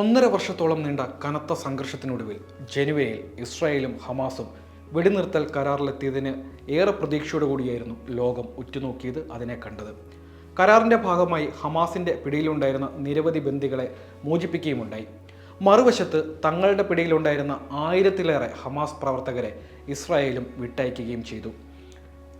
ഒന്നര വർഷത്തോളം നീണ്ട കനത്ത സംഘർഷത്തിനൊടുവിൽ ജനുവരിയിൽ ഇസ്രായേലും ഹമാസും വെടിനിർത്തൽ കരാറിലെത്തിയതിന് ഏറെ പ്രതീക്ഷയോടു കൂടിയായിരുന്നു ലോകം ഉറ്റുനോക്കിയത് അതിനെ കണ്ടത്. കരാറിന്റെ ഭാഗമായി ഹമാസിന്റെ പിടിയിലുണ്ടായിരുന്ന നിരവധി ബന്ദികളെ മോചിപ്പിക്കുകയുമുണ്ടായി. മറുവശത്ത് തങ്ങളുടെ പിടിയിലുണ്ടായിരുന്ന ആയിരത്തിലേറെ ഹമാസ് പ്രവർത്തകരെ ഇസ്രായേലും വിട്ടയക്കുകയും ചെയ്തു.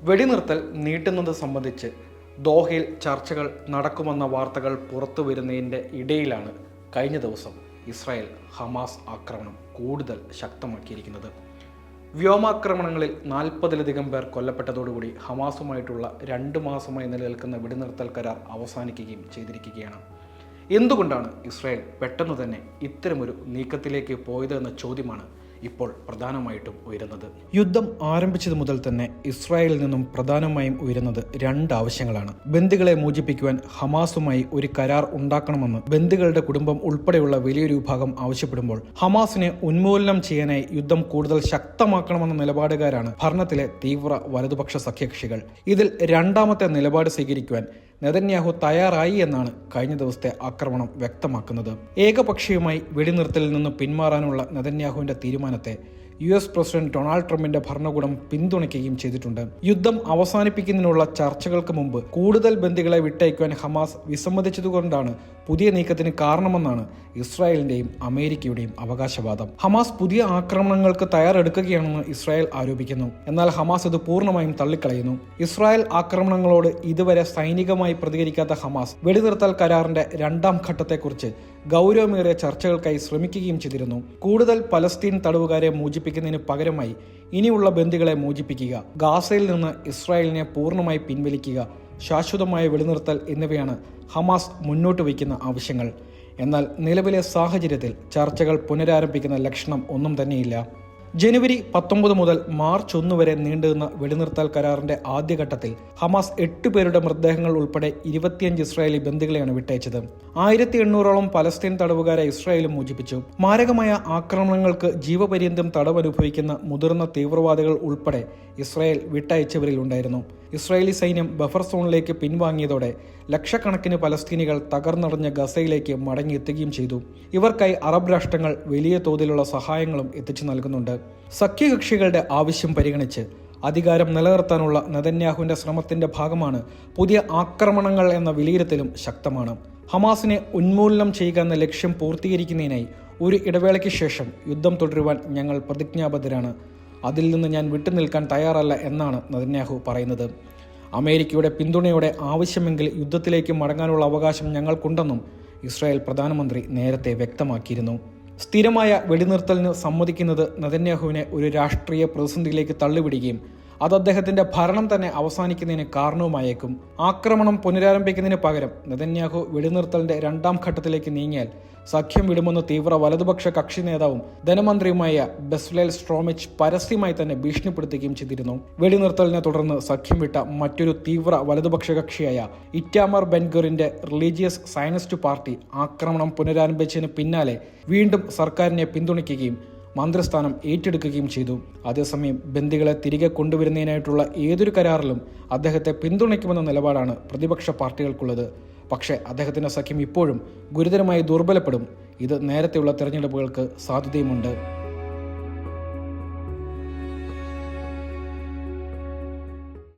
വെടിനിർത്തൽ നീട്ടുന്നത് സംബന്ധിച്ച് ദോഹയിൽ ചർച്ചകൾ നടക്കുമെന്ന വാർത്തകൾ പുറത്തു വരുന്നതിന്റെ ഇടയിലാണ് കഴിഞ്ഞ ദിവസം ഇസ്രായേൽ ഹമാസ് ആക്രമണം കൂടുതൽ ശക്തമാക്കിയിരിക്കുന്നത്. വ്യോമാക്രമണങ്ങളിൽ നാൽപ്പതിലധികം പേർ കൊല്ലപ്പെട്ടതോടുകൂടി ഹമാസുമായിട്ടുള്ള രണ്ട് മാസമായി നിലനിൽക്കുന്ന വെടിനിർത്തൽ കരാർ അവസാനിക്കുകയും ചെയ്തിരിക്കുകയാണ്. എന്തുകൊണ്ടാണ് ഇസ്രായേൽ പെട്ടെന്ന് തന്നെ ഇത്തരമൊരു നീക്കത്തിലേക്ക് പോയത് എന്ന ചോദ്യമാണ് ഇപ്പോൾ പ്രധാനമായിട്ടും ഉയരുന്നത്. യുദ്ധം ആരംഭിച്ചത് മുതൽ തന്നെ ഇസ്രായേലിൽ നിന്നും പ്രധാനമായും ഉയരുന്നത് രണ്ട് ആവശ്യങ്ങളാണ്. ബന്ദികളെ മോചിപ്പിക്കുവാൻ ഹമാസുമായി ഒരു കരാർ ഉണ്ടാക്കണമെന്ന് ബന്ദികളുടെ കുടുംബം ഉൾപ്പെടെയുള്ള വലിയൊരു വിഭാഗം ആവശ്യപ്പെടുമ്പോൾ ഹമാസിനെ ഉന്മൂലനം ചെയ്യാനായി യുദ്ധം കൂടുതൽ ശക്തമാക്കണമെന്ന നിലപാടുകാരാണ് ഭരണത്തിലെ തീവ്ര വലതുപക്ഷ സഖ്യകക്ഷികൾ. ഇതിൽ രണ്ടാമത്തെ നിലപാട് സ്വീകരിക്കുവാൻ നെതന്യാഹു തയ്യാറായി എന്നാണ് കഴിഞ്ഞ ദിവസത്തെ ആക്രമണം വ്യക്തമാക്കുന്നത്. ഏകപക്ഷീയമായി വെടിനിർത്തലിൽ നിന്ന് പിന്മാറാനുള്ള നെതന്യാഹുവിന്റെ തീരുമാനത്തെ യു എസ് പ്രസിഡന്റ് ഡൊണാൾഡ് ട്രംപിന്റെ ഭരണകൂടം പിന്തുണയ്ക്കുകയും ചെയ്തിട്ടുണ്ട്. യുദ്ധം അവസാനിപ്പിക്കുന്നതിനുള്ള ചർച്ചകൾക്ക് മുമ്പ് കൂടുതൽ ബന്ദികളെ വിട്ടയക്കുവാൻ ഹമാസ് വിസമ്മതിച്ചതുകൊണ്ടാണ് പുതിയ നീക്കത്തിന് കാരണമെന്നാണ് ഇസ്രായേലിന്റെയും അമേരിക്കയുടെയും അവകാശവാദം. ഹമാസ് പുതിയ ആക്രമണങ്ങൾക്ക് തയ്യാറെടുക്കുകയാണെന്ന് ഇസ്രായേൽ ആരോപിക്കുന്നു. എന്നാൽ ഹമാസ് ഇത് പൂർണമായും തള്ളിക്കളയുന്നു. ഇസ്രായേൽ ആക്രമണങ്ങളോട് ഇതുവരെ സൈനികമായി പ്രതികരിക്കാത്ത ഹമാസ് വെടിനിർത്തൽ കരാറിന്റെ രണ്ടാം ഘട്ടത്തെക്കുറിച്ച് ഗൗരവമേറിയ ചർച്ചകൾക്കായി ശ്രമിക്കുകയും ചെയ്തിരുന്നു. കൂടുതൽ പലസ്തീൻ തടവുകാരെ മോചിപ്പിക്കുന്നതിന് പകരമായി ഇനിയുള്ള ബന്ദികളെ മോചിപ്പിക്കുക ഗാസയിൽ നിന്ന് ഇസ്രായേലിനെ പൂർണമായി പിൻവലിക്കുക ശാശ്വതമായ വെളിനിർത്തൽ എന്നിവയാണ് ഹമാസ് മുന്നോട്ട് വയ്ക്കുന്ന ആവശ്യങ്ങൾ. എന്നാൽ നിലവിലെ സാഹചര്യത്തിൽ ചർച്ചകൾ പുനരാരംഭിക്കുന്ന ലക്ഷണം ഒന്നും തന്നെയില്ല. ജനുവരി പത്തൊമ്പത് മുതൽ മാർച്ച് ഒന്ന് വരെ നീണ്ടുനിന്ന വെടിനിർത്തൽ കരാറിന്റെ ആദ്യഘട്ടത്തിൽ ഹമാസ് എട്ട് പേരുടെ മൃതദേഹങ്ങൾ ഉൾപ്പെടെ ഇരുപത്തിയഞ്ച് ഇസ്രായേലി ബന്ദികളെയാണ് വിട്ടയച്ചത്. ആയിരത്തി എണ്ണൂറോളം പലസ്തീൻ തടവുകാരെ ഇസ്രായേലും മോചിപ്പിച്ചു. മാരകമായ ആക്രമണങ്ങൾക്ക് ജീവപര്യന്തം തടവനുഭവിക്കുന്ന മുതിർന്ന തീവ്രവാദികൾ ഉൾപ്പെടെ ഇസ്രായേൽ വിട്ടയച്ചവരിൽ ഉണ്ടായിരുന്നു. ഇസ്രായേലി സൈന്യം ബഫർ സോണിലേക്ക് പിൻവാങ്ങിയതോടെ ലക്ഷക്കണക്കിന് പലസ്തീനികൾ തകർന്നടഞ്ഞ ഗസയിലേക്ക് മടങ്ങിയെത്തുകയും ചെയ്തു. ഇവർക്കായി അറബ് രാഷ്ട്രങ്ങൾ വലിയ തോതിലുള്ള സഹായങ്ങളും എത്തിച്ചു നൽകുന്നുണ്ട്. സഖ്യകക്ഷികളുടെ ആവശ്യം പരിഗണിച്ച് അധികാരം നിലനിർത്താനുള്ള നെതന്യാഹുവിന്റെ ശ്രമത്തിന്റെ ഭാഗമാണ് പുതിയ ആക്രമണങ്ങൾ എന്ന വിലയിരുത്തലും ശക്തമാണ്. ഹമാസിനെ ഉന്മൂലനം ചെയ്യുക എന്ന ലക്ഷ്യം പൂർത്തീകരിക്കുന്നതിനായി ഒരു ഇടവേളയ്ക്ക് ശേഷം യുദ്ധം തുടരുവാൻ ഞങ്ങൾ പ്രതിജ്ഞാബദ്ധരാണ്. അതിൽ നിന്ന് ഞാൻ വിട്ടുനിൽക്കാൻ തയ്യാറല്ല എന്നാണ് നദന്യാഹു പറയുന്നത്. അമേരിക്കയുടെ പിന്തുണയോടെ ആവശ്യമെങ്കിൽ യുദ്ധത്തിലേക്ക് മടങ്ങാനുള്ള അവകാശം ഞങ്ങൾക്കുണ്ടെന്നും ഇസ്രായേൽ പ്രധാനമന്ത്രി നേരത്തെ വ്യക്തമാക്കിയിരുന്നു. സ്ഥിരമായ വെടിനിർത്തലിന് സമ്മതിക്കുന്നത് നദന്യാഹുവിനെ ഒരു രാഷ്ട്രീയ പ്രതിസന്ധിയിലേക്ക് തള്ളിവിടുകയും അത് അദ്ദേഹത്തിന്റെ ഭരണം തന്നെ അവസാനിക്കുന്നതിന് കാരണവുമായേക്കും. ആക്രമണം പുനരാരംഭിക്കുന്നതിന് പകരം നെതന്യാഹു വെടിനിർത്തലിന്റെ രണ്ടാം ഘട്ടത്തിലേക്ക് നീങ്ങിയാൽ സഖ്യം വിടുമെന്ന് തീവ്ര വലതുപക്ഷ കക്ഷി നേതാവും ധനമന്ത്രിയുമായ ബെസ്ലേൽ സ്ട്രോമിച്ച് പരസ്യമായി തന്നെ ഭീഷണിപ്പെടുത്തുകയും ചെയ്തിരുന്നു. വെടിനിർത്തലിനെ തുടർന്ന് സഖ്യം വിട്ട മറ്റൊരു തീവ്ര വലതുപക്ഷ കക്ഷിയായ ഇറ്റാമർ ബെൻഗറിന്റെ റിലീജിയസ് സയനിസ്റ്റ് പാർട്ടി ആക്രമണം പുനരാരംഭിച്ചതിന് പിന്നാലെ വീണ്ടും സർക്കാരിനെ പിന്തുണയ്ക്കുകയും മന്ത്രിസ്ഥാനം ഏറ്റെടുക്കുകയും ചെയ്തു. അതേസമയം ബന്ദികളെ തിരികെ കൊണ്ടുവരുന്നതിനായിട്ടുള്ള ഏതൊരു കരാറിലും അദ്ദേഹത്തെ പിന്തുണയ്ക്കുമെന്ന നിലപാടാണ് പ്രതിപക്ഷ പാർട്ടികൾക്കുള്ളത്. പക്ഷേ അദ്ദേഹത്തിന്റെ സഖ്യം ഇപ്പോഴും ഗുരുതരമായി ദുർബലപ്പെടും. ഇത് നേരത്തെയുള്ള തെരഞ്ഞെടുപ്പുകൾക്ക് സാധ്യതയുമുണ്ട്.